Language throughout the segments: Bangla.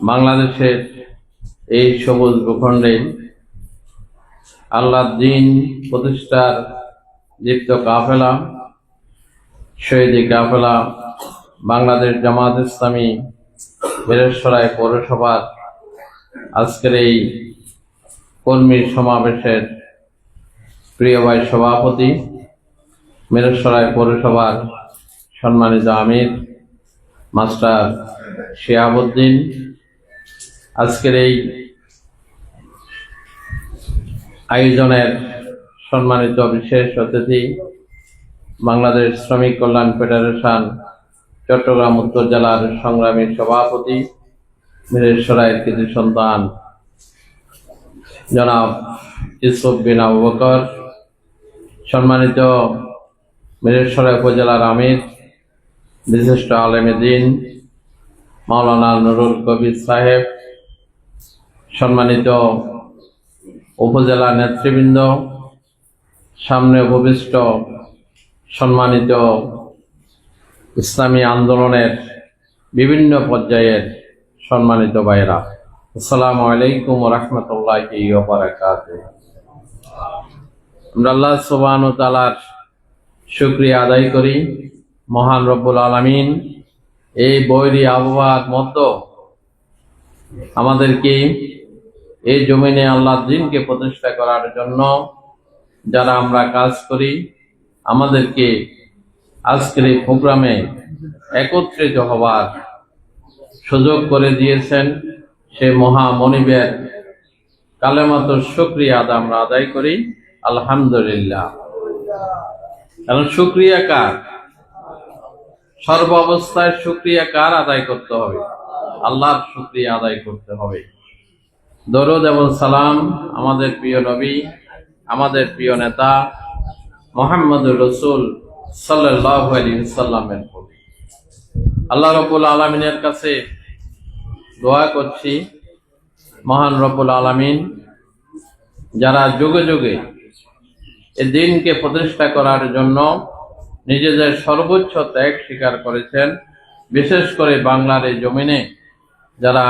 বাংলাদেশের এই সবুজ ভূখণ্ডে আল্লাহ দিন প্রতিষ্ঠার দীপ্ত কাফেলা, শহীদি কাফেলা, বাংলাদেশ জামাত ইসলামী বীরেশ্বরায় পৌরসভার আজকের এই কর্মী সমাবেশের প্রিয় ভাই সভাপতি মেরেশ্বরায় পৌরসভার সম্মানিত আমির, মাস্টার শিয়াবুদ্দিন, আজকের এই আয়োজনের সম্মানিত বিশেষ অতিথি বাংলাদেশ শ্রমিক কল্যাণ ফেডারেশন, চট্টগ্রাম উত্তর জেলার সংগ্রামী সভাপতি মিরেশ্বরায়ের কৃতি সন্তান, জনাব ইসুফ বিন আবু বকর, সম্মানিত মিরেশ্বরা উপজেলার আমির বিশিষ্ট আলেম দিন, মাওলানা নুরুল কবির সাহেব, সম্মানিত উপজেলা নেতৃবৃন্দ, সামনে উপবিষ্ট সম্মানিত ইসলামী আন্দোলনের বিভিন্ন পর্যায়ের সম্মানিত ভাইরা আসসালামু আলাইকুম রহমতুল্লাহি আমরা আল্লাহ সুবান তালার শুক্রিয়া আদায় করি। মহান রব্বুল আলমিন, এই বৈরী আবহাওয়ার মতো আমাদেরকে এই জমিনে আল্লাহ দিনকে প্রতিষ্ঠা করার জন্য যারা আমরা কাজ করি, আমাদেরকে আজকের এই প্রোগ্রামে একত্রিত হবার সুযোগ করে দিয়েছেন সে মহা মনিবের কালেমাত শুক্রিয়া আদা আমরা আদায় করি। আলহামদুলিল্লাহ। কারণ শুক্রিয়া কার? সর্ব অবস্থায় শুক্রিয়া কার আদায় করতে হবে? আল্লাহর শুক্রিয়া আদায় করতে হবে। দরদ এবং সালাম আমাদের প্রিয় নবী, আমাদের প্রিয় নেতা মোহাম্মদুর রসুল সাল্লাহ আলী সাল্লামের প্রতি। আল্লাহ রবুল আলমিনের কাছে দোয়া করছি, মহান রব্বুল আলমিন, যারা যুগে যুগে এ দিনকে প্রতিষ্ঠা করার জন্য নিজেদের সর্বোচ্চ ত্যাগ স্বীকার করেছেন। বিশেষ করে বাংলার এই জমিনে যারা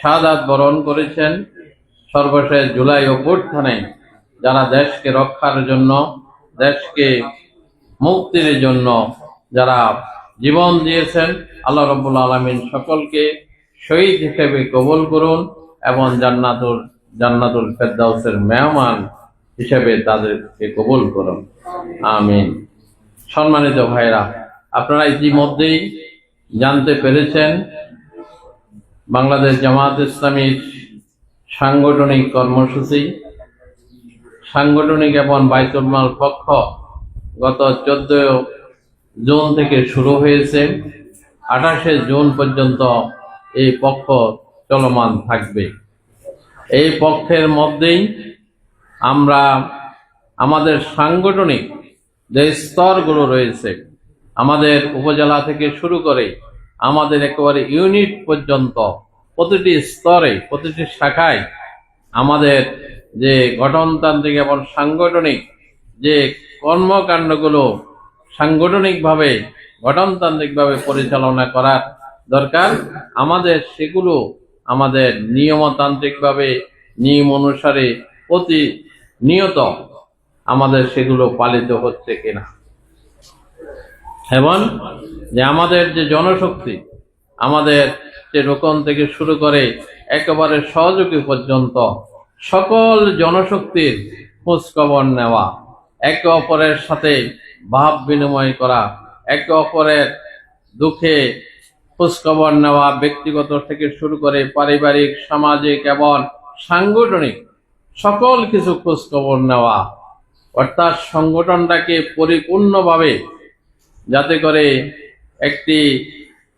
শাহাদাত বরণ করেছেন, সর্বশেষ জুলাই অভ্যুত্থানে যারা দেশকে রক্ষার জন্য, দেশকে মুক্তির জন্য যারা জীবন দিয়েছেন, আল্লাহ রব্বুল আলমিন সকলকে শহীদ হিসেবে কবল করুন এবং জান্নাতুল জান্নাতুল ফেরদাউসের মেহমান হিসেবে তাদেরকে কবুল করুন। আমিন। সম্মানিত ভাইরা, আপনারা ইতিমধ্যেই জানতে পেরেছেন, বাংলাদেশ জামাত ইসলামীর সাংগঠনিক কর্মসূচি। সাংগঠনিক এবং বাইতুল মাল পক্ষ গত চোদ্দ জুন থেকে শুরু হয়েছে। আঠাশে জুন পর্যন্ত এই পক্ষ চলমান থাকবে। এই পক্ষের মধ্যেই আমরা আমাদের সাংগঠনিক যে স্তরগুলো রয়েছে, আমাদের উপজেলা থেকে শুরু করে আমাদের একেবারে ইউনিট পর্যন্ত, প্রতিটি স্তরে, প্রতিটি শাখায় আমাদের যে গঠনতান্ত্রিক এবং সাংগঠনিক যে কর্মকাণ্ডগুলো সাংগঠনিকভাবে, গঠনতান্ত্রিকভাবে পরিচালনা করার দরকার, আমাদের সেগুলো আমাদের নিয়মতান্ত্রিকভাবে, নিয়ম অনুসারে প্রতি নিয়ত আমাদের সেগুলো পালিত হচ্ছে কিনা। এবং যে আমাদের যে জনশক্তি, আমাদের যে রোকন থেকে শুরু করে একেবারে সহযোগী পর্যন্ত সকল জনশক্তির খোঁজখবর নেওয়া, একে অপরের সাথে ভাব বিনিময় করা, একে অপরের দুঃখে খোঁজখবর নেওয়া, ব্যক্তিগত থেকে শুরু করে পারিবারিক, সামাজিক এবং সাংগঠনিক সকল কিছু খোঁজখবর নেওয়া অর্থাৎ সংগঠনটাকে পরিপূর্ণভাবে যাতে করে একটি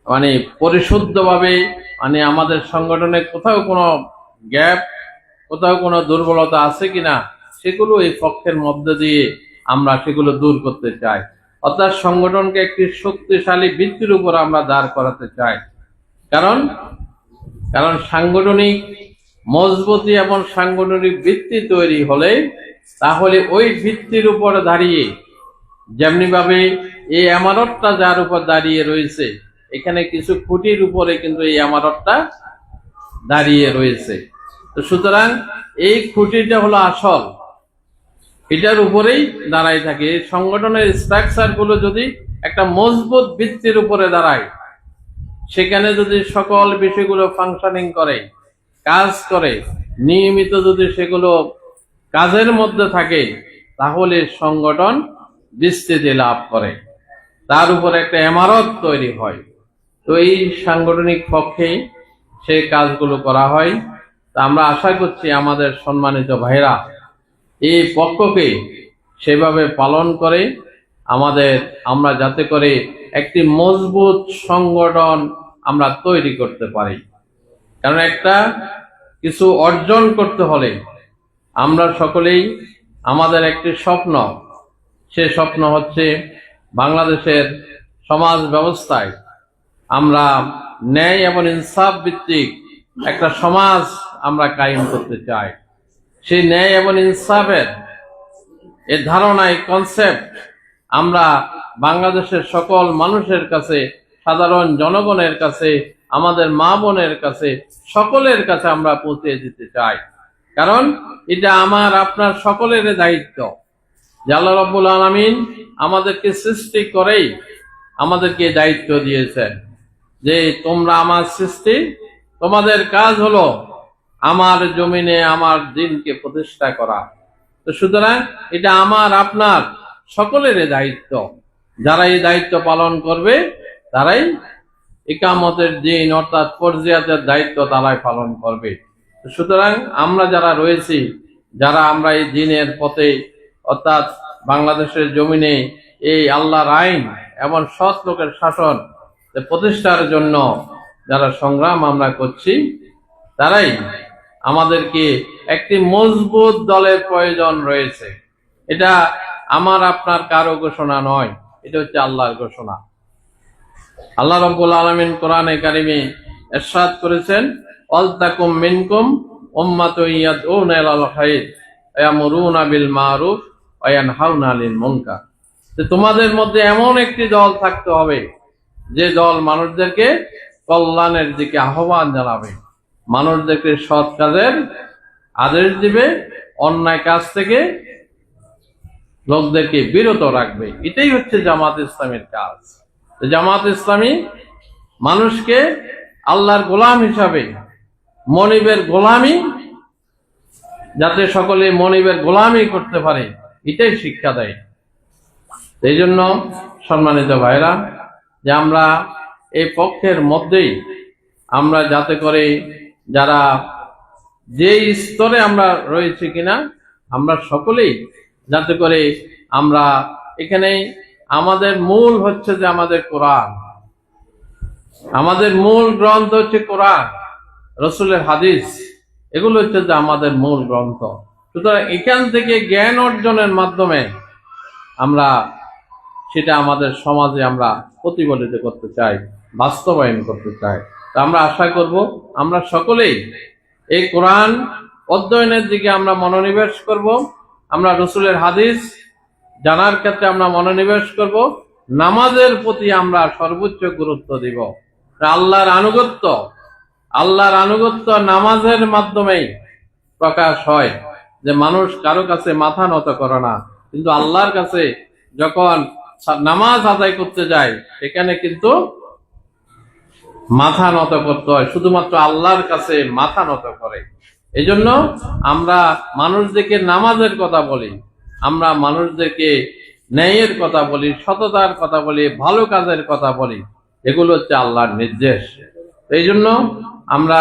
মানে পরিশুদ্ধভাবে মানে আমাদের সংগঠনে কোথাও কোনো গ্যাপ, কোথাও কোনো দুর্বলতা আছে কিনা, সেগুলো এই পক্ষের মধ্যে দিয়ে আমরা সেগুলো দূর করতে চাই। অর্থাৎ সংগঠনকে একটি শক্তিশালী ভিত্তির উপর আমরা দাঁড় করাতে চাই। কারণ কারণ সাংগঠনিক মজবুতি এবং সাংগঠনিক ভিত্তি তৈরি হলে তাহলে ওই ভিত্তির উপর দাঁড়িয়ে, যেমনিভাবে এই আমারতটা যার উপর দাঁড়িয়ে রয়েছে, এখানে কিছু খুঁটির উপরে কিন্তু এই আমারতটা দাঁড়িয়ে রয়েছে। তো সুতরাং এই খুঁটিটা হলো আসল। এটার উপরেই দাঁড়ায় থাকে। এই সংগঠনের স্ট্রাকচারগুলো যদি একটা মজবুত ভিত্তির উপরে দাঁড়ায়, সেখানে যদি সকল বিষয়গুলো ফাংশনিং করে, কাজ করে, নিয়মিত যদি সেগুলো কাজের মধ্যে থাকে, তাহলে সংগঠন বিস্তৃতি লাভ করে। তার উপর একটা এমারত তৈরি হয়। তো এই সাংগঠনিক পক্ষে সেই কাজগুলো করা হয়। তা আমরা আশা করছি আমাদের সম্মানিত ভাইরা এই পক্ষকে সেভাবে পালন করে আমাদের, আমরা যাতে করে একটি মজবুত সংগঠন আমরা তৈরি করতে পারি। কারণ একটা কিছু অর্জন করতে হলে আমরা সকলেই আমাদের একটি স্বপ্ন। সে স্বপ্ন হচ্ছে বাংলাদেশের সমাজ ব্যবস্থায় আমরা ন্যায় এবং ইনসাফ ভিত্তিক একটা সমাজ আমরা কায়েম করতে চাই। সেই ন্যায় এবং ইনসাফের এ ধারণা এই কনসেপ্ট আমরা বাংলাদেশের সকল মানুষের কাছে, সাধারণ জনগণের কাছে, আমাদের মা বোনের কাছে, সকলের কাছে আমরা পৌঁছে দিতে চাই। কারণ এটা আমার, আপনার সকলের দায়িত্ব। জাল্লা রব্বুল আলমিন আমাদেরকে সৃষ্টি করেই আমাদেরকে দায়িত্ব দিয়েছেন যে তোমরা আমার সৃষ্টি, তোমাদের কাজ হলো আমার জমিনে আমার দিনকে প্রতিষ্ঠা করা। তো সুতরাং এটা আমার, আপনার সকলের দায়িত্ব। যারা এই দায়িত্ব পালন করবে, তারাই একামতের দিন অর্থাৎ পর্যায়ের দায়িত্ব তারাই পালন করবে। সুতরাং আমরা যারা রয়েছি, যারা আমরা এই দিনের পথে, অর্থাৎ বাংলাদেশের জমিনে এই আল্লাহর আইন এবং সৎ লোকের শাসন প্রতিষ্ঠার জন্য যারা সংগ্রাম আমরা করছি, তারাই আমাদেরকে একটি মজবুত দলের প্রয়োজন রয়েছে। এটা আমার, আপনার কারও ঘোষণা নয়, এটা হচ্ছে আল্লাহর ঘোষণা। আল্লাহ রব্বুল আলমিন কোরআনে কারিমে এরশাদ করেছেন তোমাদের মধ্যে এমন একটি দল থাকতে হবে, যে দল মানুষদেরকে কল্যাণের দিকে আহ্বান জানাবে, মানুষদেরকে সৎ কাজের আদেশ দিবে, অন্যায় কাজ থেকে লোকদেরকে বিরত রাখবে। এটাই হচ্ছে জামাত ইসলামের কাজ। জামাত ইসলামী মানুষকে আল্লাহর গোলাম হিসাবে মনিবের গোলামি, যাতে সকলে মনিবের গোলামি করতে পারে, এটাই শিক্ষা দেয়। এই জন্য সম্মানিত ভাইরা যে আমরা এই পক্ষের মধ্যেই আমরা যাতে করে যারা যে স্তরে আমরা রয়েছি কিনা, আমরা সকলেই যাতে করে আমরা এখানে আমাদের মূল হচ্ছে যে আমাদের কোরআন। আমাদের মূল গ্রন্থ হচ্ছে কোরআন। রসুলের হাদিস, এগুলো হচ্ছে যে আমাদের মূল গ্রন্থ। সুতরাং এখান থেকে জ্ঞান অর্জনের মাধ্যমে আমরা সেটা আমাদের সমাজে আমরা প্রতিফলিত করতে চাই, বাস্তবায়ন করতে চাই। তা আমরা আশা করব, আমরা সকলেই এই কোরআন অধ্যয়নের দিকে আমরা মনোনিবেশ করব, আমরা রসুলের হাদিস জানার ক্ষেত্রে আমরা মনোনিবেশ করব, নামাজের প্রতি আমরা সর্বোচ্চ গুরুত্ব দিব। আল্লাহর আনুগত্য আল্লাহর আনুগত্য নামাজের মাধ্যমেই প্রকাশ হয় যে মানুষ কারও কাছে মাথা নত করে না। কিন্তু আল্লাহর কাছে যখন নামাজ আদায় করতে যায়, সেখানে কিন্তু মাথা নত করতে হয়, শুধুমাত্র আল্লাহর কাছে মাথা নত করে। এই জন্য আমরা মানুষদেরকে নামাজের কথা বলি, আমরা মানুষদেরকে ন্যায়ের কথা বলি, সততার কথা বলি, ভালো কাজের কথা বলি, এগুলো হচ্ছে আল্লাহর নির্দেশ। এই জন্য আমরা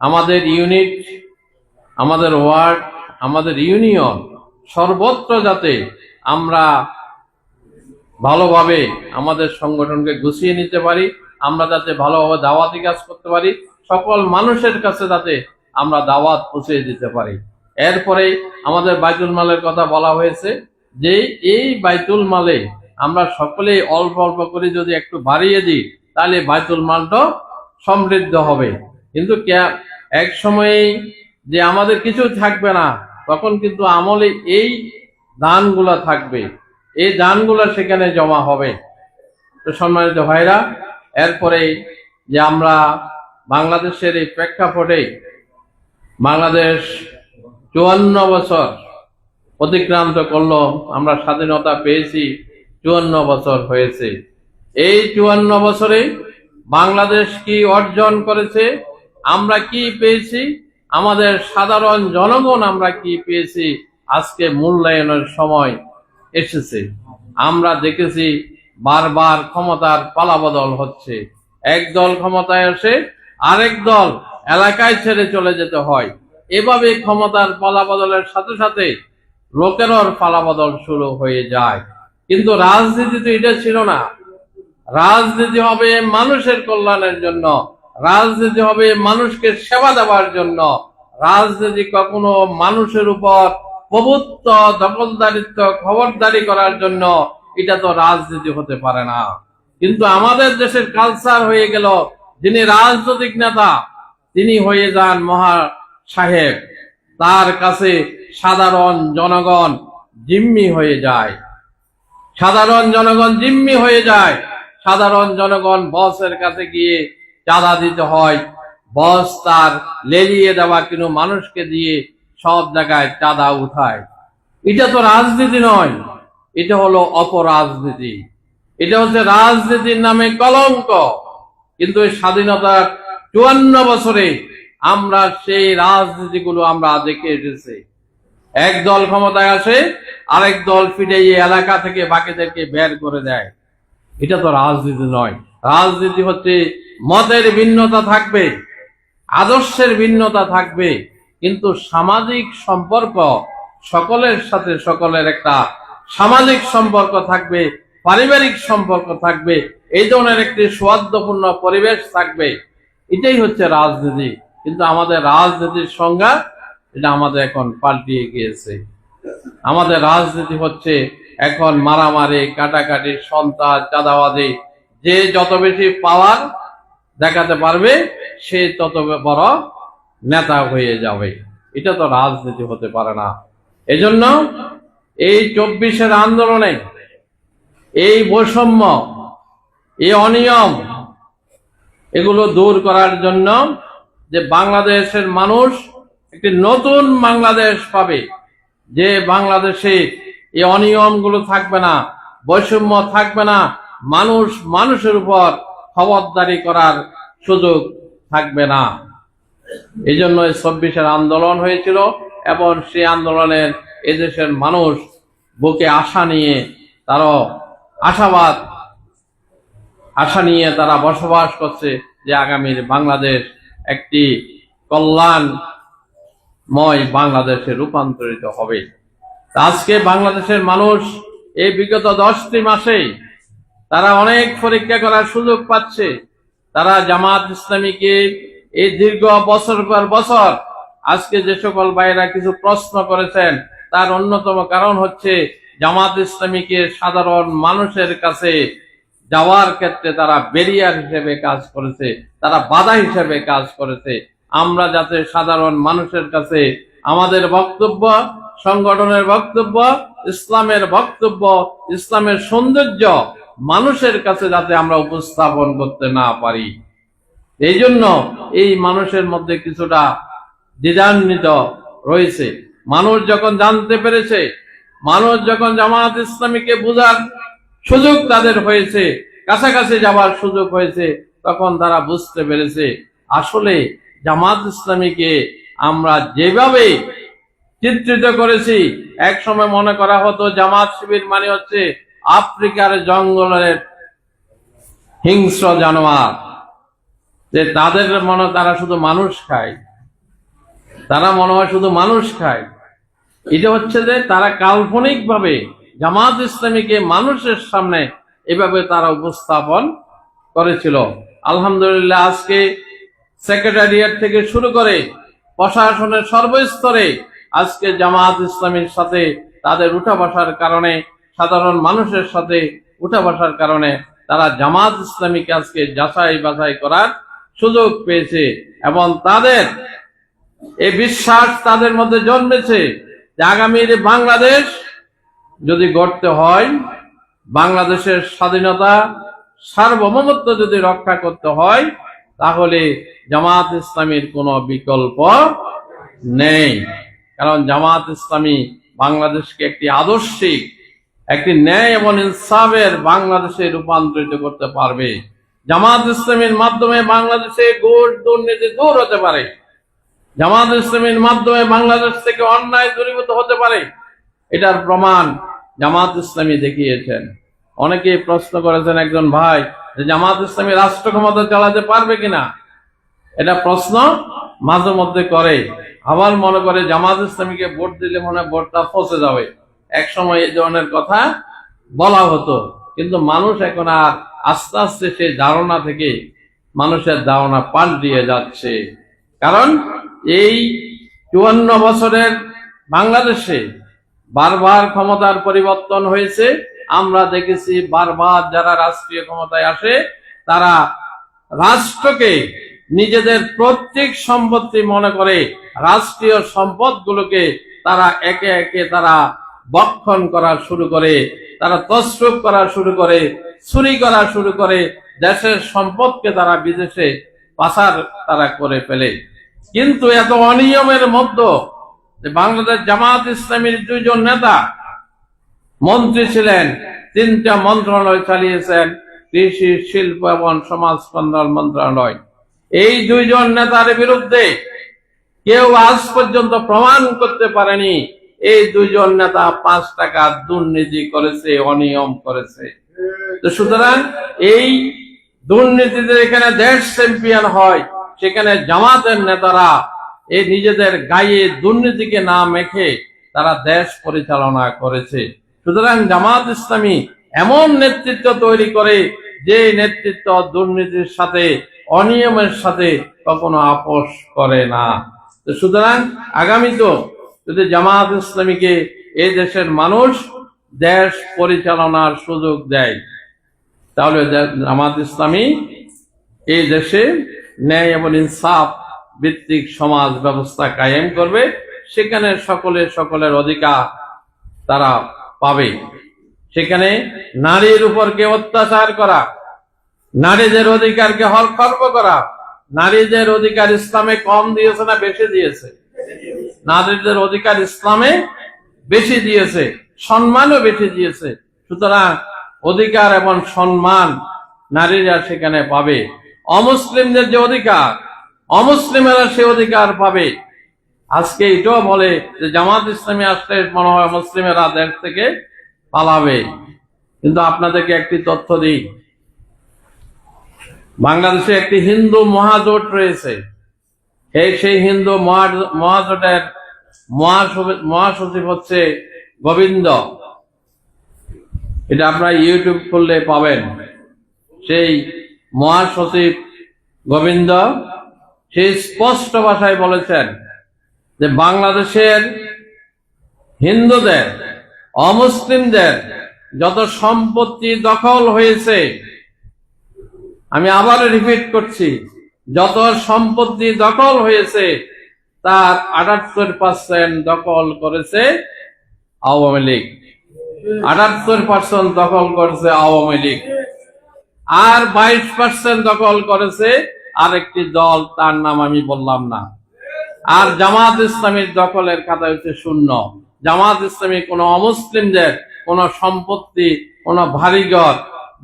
আমাদের ইউনিট, আমাদের ওয়ার্ড, আমাদের ইউনিয়ন সর্বত্র যাতে আমরা ভালোভাবে আমাদের সংগঠনকে গুছিয়ে নিতে পারি, আমরা যাতে ভালোভাবে দাওয়াতি কাজ করতে পারি, সকল মানুষের কাছে যাতে আমরা দাওয়াত পৌঁছে দিতে পারি। এরপরে আমাদের বাইতুল মালের কথা বলা হয়েছে যে এই বাইতুল মালে আমরা সকলেই অল্প অল্প করে যদি একটু বাড়িয়ে দিই, তাহলে বাইতুল মালটা সমৃদ্ধ হবে। কিন্তু এক সময়ে যে আমাদের কিছু থাকবে না, তখন কিন্তু আমলে এই দানগুলা থাকবে। এই দানগুলো সেখানে জমা হবে। তো সম্মানিত ভাইরা, এরপরে যে আমরা বাংলাদেশের এই প্রেক্ষাপটে বাংলাদেশ চুয়ান্ন বছর অতিক্রান্ত করল, আমরা স্বাধীনতা পেয়েছি, চুয়ান্ন বছর হয়েছে। এই চুয়ান্ন বছরে বাংলাদেশ কি অর্জন করেছে? আমরা কি পেয়েছি? আমাদের সাধারণ জনগণ আমরা কি পেয়েছি? আজকে মূল্যায়নের সময় এসেছে। আমরা দেখেছি বারবার ক্ষমতার পালাবদল হচ্ছে। এক দল ক্ষমতায় আসে, আরেক দল এলাকায় ছেড়ে চলে যেতে হয়। এভাবে ক্ষমতার পালাবদলের সাথে সাথে লোকেরও পালাবদল শুরু হয়ে যায়। কিন্তু রাজনীতি তো এটা ছিল না। রাজনীতি হবে মানুষের কল্যাণের জন্য, রাজনীতি হবে মানুষকে সেবা দেওয়ার জন্য। রাজনীতি কখনো মানুষের উপর প্রভুত্ব, দখলদারিত্ব, খবরদারি করার জন্য এটা তো রাজনীতি হতে পারে না। কিন্তু আমাদের দেশের কালচার হয়ে গেল, যিনি রাজনৈতিক নেতা, তিনি হয়ে যান মহা সাহেব। তার কাছে সাধারণ জনগণ জিম্মি হয়ে যায়। সাধারণ জনগণ জিম্মি হয়ে যায়। সাধারণ জনগণ বসের কাছে গিয়ে চাঁদা দিতে হয়। বস তার লেলিয়ে দেওয়া কোনো মানুষকে দিয়ে সব জায়গায় চাঁদা উঠায়। এটা তো রাজনীতি নয়, এটা হলো অপরাজনীতি। এটা হচ্ছে রাজনীতির নামে কলঙ্ক। কিন্তু স্বাধীনতার চুয়ান্ন বছরে আমরা সেই রাজনীতিগুলো আমরা দেখে এসেছি। এক দল ক্ষমতায় আসে, আরেক দল ফিরে এই এলাকা থেকে বাকিদেরকে বের করে দেয়। এটা তো রাজনীতি নয়। রাজনীতি হচ্ছে মতের ভিন্নতা থাকবে, আদর্শের ভিন্নতা থাকবে, কিন্তু সামাজিক সম্পর্ক সকলের সাথে সকলের একটা সামাজিক সম্পর্ক থাকবে, পারিবারিক সম্পর্ক থাকবে, এই ধরনের একটি সৌহার্দ্যপূর্ণ পরিবেশ থাকবে। এটাই হচ্ছে রাজনীতি। কিন্তু আমাদের রাজনীতির সংজ্ঞা, এটা আমাদের এখন পাল্টিয়ে গিয়েছে। আমাদের রাজনীতি হচ্ছে এখন মারামারি, কাটাকাটি সন্তান চাঁদাবাদি যে যত বেশি পাওয়ার দেখাতে পারবে, সে তত বড় নেতা হয়ে যাবে। এটা তো রাজনীতি হতে পারে না। এজন্য এই চব্বিশের আন্দোলনে এই বৈষম্য, এই অনিয়ম, এগুলো দূর করার জন্য যে বাংলাদেশের মানুষ একটি নতুন বাংলাদেশ পাবে, যে বাংলাদেশে এই অনিয়মগুলো থাকবে না, বৈষম্য থাকবে না, মানুষ, মানুষের উপর খবরদারি করার সুযোগ থাকবে না। এই জন্য চব্বিশের আন্দোলন হয়েছিল এবং সেই আন্দোলনের এদেশের মানুষ বুকে আশা নিয়ে তারা আশাবাদ, আশা নিয়ে তারা বসবাস করছে যে আগামীর বাংলাদেশ একটি কল্যাণময় বাংলাদেশে রূপান্তরিত হবে। আজকে বাংলাদেশের মানুষ এই বিগত দশটি মাসে তারা অনেক পরীক্ষা করার সুযোগ পাচ্ছে। তারা জামাত ইসলামীকে এই দীর্ঘ বছর পর বছর আজকে যে সকল ভাইরা কিছু প্রশ্ন করেছেন, তার অন্যতম কারণ হচ্ছে জামাত ইসলামীকে সাধারণ মানুষের কাছে যাওয়ার ক্ষেত্রে তারা বেরিয়ার হিসেবে কাজ করেছে, তারা বাধা হিসেবে কাজ করেছে। আমরা যাতে সাধারণ মানুষের কাছে আমাদের বক্তব্য সংগঠনের বক্তব্য, ইসলামের বক্তব্য, ইসলামের সৌন্দর্য মানুষের কাছে যাতে আমরা উপস্থাপন করতে না পারি। এই জন্য এই মানুষের মধ্যে কিছুটা দ্বিধান্বিত রয়েছে। মানুষ যখন জানতে পেরেছে, মানুষ যখন জামাত ইসলামীকে বোঝার সুযোগ তাদের হয়েছে, কাছাকাছি যাওয়ার সুযোগ হয়েছে, তখন তারা বুঝতে পেরেছে, আসলে জামাত ইসলামীকে আমরা যেভাবে চিত্রিত করেছি। এক সময় মনে করা হতো জামাত শিবির মানে হচ্ছে আফ্রিকার জঙ্গলের হিংস্র জানোয়ার। যে তাদের মনে তারা শুধু মানুষ খায়। তারা মনে হয় শুধু মানুষ খায়। এটা হচ্ছে যে তারা কাল্পনিক ভাবে জামাত ইসলামীকে মানুষের সামনে এভাবে তারা উপস্থাপন করেছিল। আলহামদুলিল্লাহ আজকে সেক্রেটারিয়েট থেকে শুরু করে প্রশাসনের সর্বস্তরে আজকে জামাত ইসলামীর সাথে তাদের উঠা বসার কারণে, সাধারণ মানুষের সাথে উঠা বসার কারণে তারা জামাত ইসলামীকে আজকে যাচাই বাছাই করার সুযোগ পেয়েছে এবং তাদের এই বিশ্বাস তাদের মধ্যে জন্মেছে যে আগামীর বাংলাদেশ যদি গড়তে হয়, বাংলাদেশের স্বাধীনতা, সার্বভৌমত্ব যদি রক্ষা করতে হয়, তাহলে জামাত ইসলামীর কোনো বিকল্প নেই। কারণ জামাত ইসলামী বাংলাদেশকে একটি আদর্শিক, একটি ন্যায় এবং ইনসাফের বাংলাদেশে রূপান্তরিত করতে পারবে। জামাত ইসলামীর মাধ্যমে বাংলাদেশে ঘুষ দুর্নীতি দূর হতে পারে। জামাত ইসলামীর মাধ্যমে বাংলাদেশ থেকে অন্যায় দূরীভূত হতে পারে। এটার প্রমাণ জামাত ইসলামী দেখিয়েছেন। অনেকেই প্রশ্ন করেছেন একজন ভাই যে জামাত ইসলামী রাষ্ট্র ক্ষমতা চালাতে পারবে কিনা? এটা প্রশ্ন মাঝে মধ্যে করে। আবার মনে করে জামাত ইসলামীকে ভোট দিলে মনে ভোটটা ফসে যাবে। এক সময় এই ধরনের কথা বলা হতো। কিন্তু মানুষ এখন আর আস্তে আস্তে সেই ধারণা থেকে মানুষের ধারণা পাল্টিয়ে যাচ্ছে। কারণ এই চুয়ান্ন বছরের বাংলাদেশে বারবার ক্ষমতার পরিবর্তন হয়েছে। আমরা দেখেছি বারবার যারা রাষ্ট্রীয় ক্ষমতায় আসে, তারা রাষ্ট্রকে নিজেদের প্রত্যেক সম্পত্তি মনে করে রাষ্ট্রীয় সম্পদগুলোকে তারা একে একে তারা বক্ষণ করা শুরু করে, তারা তসরুপ করা শুরু করে, চুরি করা শুরু করে, দেশের সম্পদকে তারা বিদেশে পাচার তারা করে ফেলে। কিন্তু এত অনিয়মের মধ্যে বাংলাদেশ জামাত ইসলামীর দুইজন নেতা মন্ত্রী ছিলেন, তিনটা মন্ত্রণালয় চালিয়েছেন, কৃষি, শিল্প এবং সমাজ কল্যাণ মন্ত্রণালয়। এই দুইজন নেতার বিরুদ্ধে কেউ আজ পর্যন্ত প্রমাণ করতে পারেনি, এই দুইজন নেতা পাঁচ টাকা দুর্নীতি করেছে, অনিয়ম করেছে। সুতরাং এই দুর্নীতিতে এখানে দেশ চ্যাম্পিয়ন হয়, সেখানে জামাতের নেতারা এই নিজেদের গায়ে দুর্নীতিকে না মেখে তারা দেশ পরিচালনা করেছে। সুতরাং জামাত ইসলামী এমন নেতৃত্ব তৈরি করে যে নেতৃত্ব দুর্নীতির সাথে অনিয়মের সাথে কখনো আপোষ করে না। তো সুতরাং আগামী তো যদি জামাত ইসলামীকে এ দেশের মানুষ দেশ পরিচালনার সুযোগ দেয়, তাহলে জামাত ইসলামী এই দেশে ন্যায় এবং ইনসাফ ভিত্তিক সমাজ ব্যবস্থা কায়েম করবে। সেখানে সকলে সকলের অধিকার তারা পাবে। সেখানে নারীর উপর কে অত্যাচার করা নারীদের অধিকারকে হল খর্ব করা। নারীদের অধিকার ইসলামে কম দিয়েছে না বেশি দিয়েছে? নারীদের অধিকার ইসলামে বেশি দিয়েছে, সম্মানও বেশি দিয়েছে। সুতরাং অধিকার এবং সম্মান নারীরা সেখানে পাবে। অমুসলিমদের যে অধিকার, অমুসলিমেরা সে অধিকার পাবে। আজকে এটাও বলে যে জামাত ইসলামী আসলে মনে হয় মুসলিমেরা দেশ থেকে পালাবে। কিন্তু আপনাদেরকে একটি তথ্য দিই বাংলাদেশে একটি হিন্দু মহাজোট রয়েছে। এই সেই হিন্দু মহা- মহাজোটের মহাসচিব- হচ্ছে গোবিন্দ। এটা আপনারা ইউটিউব খুললে পাবেন। সেই মহাসচিব গোবিন্দ সেই স্পষ্ট ভাষায় বলেছেন যে বাংলাদেশের হিন্দুদের, অমুসলিমদের যত সম্পত্তি দখল হয়েছে আমি আবার রিপিট করছি, যত সম্পত্তি দখল হয়েছে, তার আটাত্তর পার্সেন্ট দখল করেছে আওয়ামী লীগ। আটাত্তর পার্সেন্ট দখল করেছে আওয়ামী লীগ। আর বাইশ পার্সেন্ট দখল করেছে আরেকটি দল, তার নাম আমি বললাম না। আর জামাত ইসলামীর দখলের কথা হচ্ছে শূন্য। জামাত ইসলামী কোন অমুসলিমদের, কোন সম্পত্তি, কোন ভারীঘর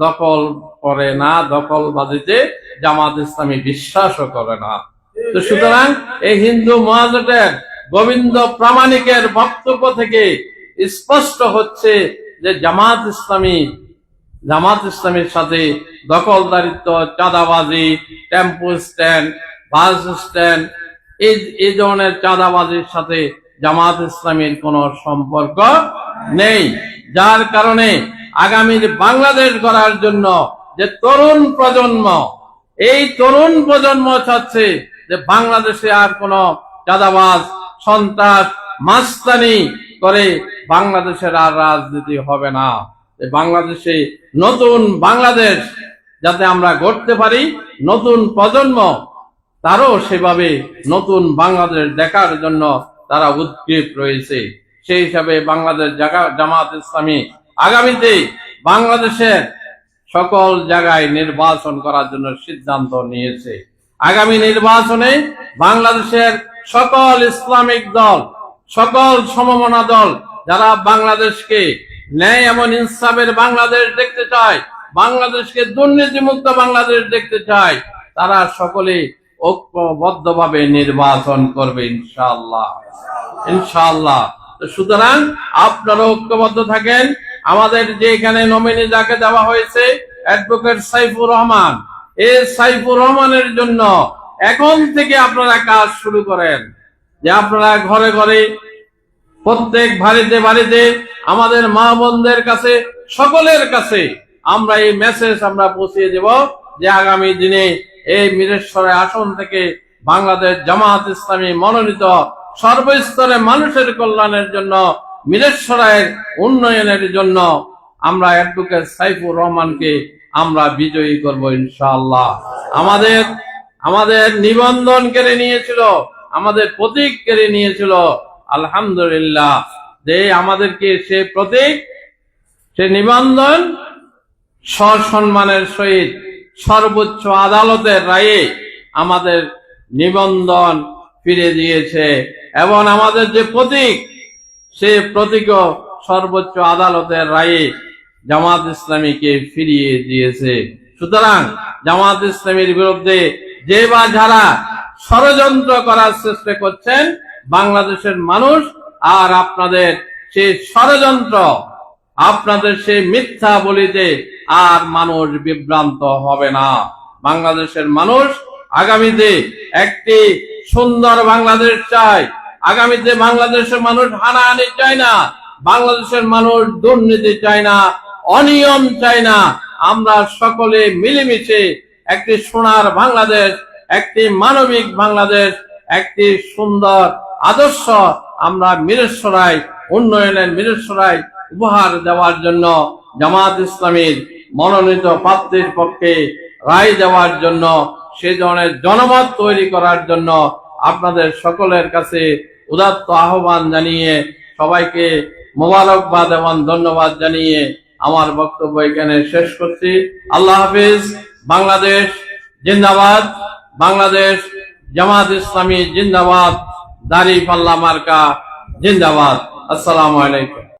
দখল করে না দখলবাদীতে জামাত ইসলামী বিশ্বাসও করে না। তো সুতরাং এই হিন্দু মহাজোটের গোবিন্দ প্রামাণিকের বক্তব্য থেকে স্পষ্ট হচ্ছে যে জামাত ইসলামী, জামাত ইসলামের সাথে দখলদারিত্ব, চাঁদাবাজি, টেম্পো স্ট্যান্ড, বাস স্ট্যান্ড, এই এই ধরনের চাঁদাবাজির সাথে জামাত ইসলামের কোনো সম্পর্ক নেই। যার কারণে আগামীর বাংলাদেশ গড়ার জন্য যে তরুণ প্রজন্ম, এই তরুণ প্রজন্ম চাচ্ছে যে বাংলাদেশে আর কোনো চাঁদাবাজ, সন্ত্রাস, মাস্তানি করে বাংলাদেশের আর রাজনীতি হবে না। বাংলাদেশে নতুন বাংলাদেশ যাতে আমরা গড়তে পারি, নতুন প্রজন্ম, তারও সেভাবে নতুন বাংলাদেশ দেখার জন্য তারা উদ্গ্রীব রয়েছে। সেই হিসাবে বাংলাদেশ জামাত ইসলামী আগামীতে বাংলাদেশের সকল জায়গায় নির্বাচন করার জন্য সিদ্ধান্ত নিয়েছে। আগামী নির্বাচনে বাংলাদেশের সকল ইসলামিক দল, সকল সমমনা দল, যারা বাংলাদেশকে ন্যায় এমন ইনসাফের বাংলাদেশ দেখতে চায়, বাংলাদেশকে দুর্নীতিমুক্ত বাংলাদেশ দেখতে চায়, তারা সকলে ঐক্যবদ্ধভাবে নির্বাচন করবে ইনশাআল্লাহ। ইনশাআল্লাহ। সুতরাং আপনারা ঐক্যবদ্ধ থাকেন আমাদের যে এখানে নমিনি যাকে দেওয়া হয়েছে অ্যাডভোকেট সাইফুর রহমান। এই সাইফুর রহমানের জন্য এখন থেকে আপনারা কাজ শুরু করেন। যে আপনারা ঘরে ঘরে, প্রত্যেক বাড়িতে বাড়িতে আমাদের মা বোনদের কাছে, সকলের কাছে আমরা এই মেসেজ আমরা পৌঁছিয়ে দেব যে আগামী দিনে এই মিরেশ্বরের আসন থেকে বাংলাদেশ জামাত ইসলামী মনোনীত সর্বস্তরে মানুষের কল্যাণের জন্য মিরেশ্বরের উন্নয়নের জন্য আমরা অ্যাডভোকেট সাইফুর রহমানকে আমরা বিজয়ী করব ইনশাআল্লাহ। আমাদের আমাদের নিবন্ধন কেড়ে নিয়েছিল, আমাদের প্রতীক কেড়ে নিয়েছিল। আলহামদুলিল্লাহ, যে আমাদেরকে সে প্রতীক, সে নিবন্ধন সসম্মানের সহিত সর্বোচ্চ আদালতের রায়ে আমাদের নিবন্ধন ফিরে দিয়েছে। এবং আমাদের যে প্রতীক সে প্রতীকও সর্বোচ্চ আদালতের রায়ে জামাত ইসলামীকে ফিরিয়ে দিয়েছে। সুতরাং জামাত ইসলামীর বিরুদ্ধে যে বা যারা ষড়যন্ত্র করার চেষ্টা করছেন, বাংলাদেশের মানুষ আর আপনাদের সেই ষড়যন্ত্র, আপনাদের সেই মিথ্যা বলিতে আর মানুষ বিভ্রান্ত হবে না। বাংলাদেশের মানুষ আগামীতে একটি সুন্দর বাংলাদেশ চায়। আগামীতে বাংলাদেশের মানুষ হানাহানি চায় না, বাংলাদেশের মানুষ দুর্নীতি চায় না, অনিয়ম চায় না। আমরা সকলে মিলেমিশে একটি সোনার বাংলাদেশ, একটি মানবিক বাংলাদেশ, একটি সুন্দর আদর্শ আমরা মিরেশ্বরায়, উন্নয়নের মিরেশ্বরায় উপহার দেওয়ার জন্য জামাত ইসলামীর মনোনীত প্রাপ্তির পক্ষে রায় দেওয়ার জন্য সে ধরনের জনমত তৈরি করার জন্য আপনাদের সকলের কাছে উদাত্ত আহ্বান জানিয়ে সবাইকে মোবারকবাদ এবং ধন্যবাদ জানিয়ে আমার বক্তব্য এখানে শেষ করছি। আল্লাহ হাফিজ, বাংলাদেশ জিন্দাবাদ, বাংলাদেশ জামাত ইসলামী জিন্দাবাদ দারি পাল্লা মার্কা জিন্দাবাদ। আসসালামু আলাইকুম।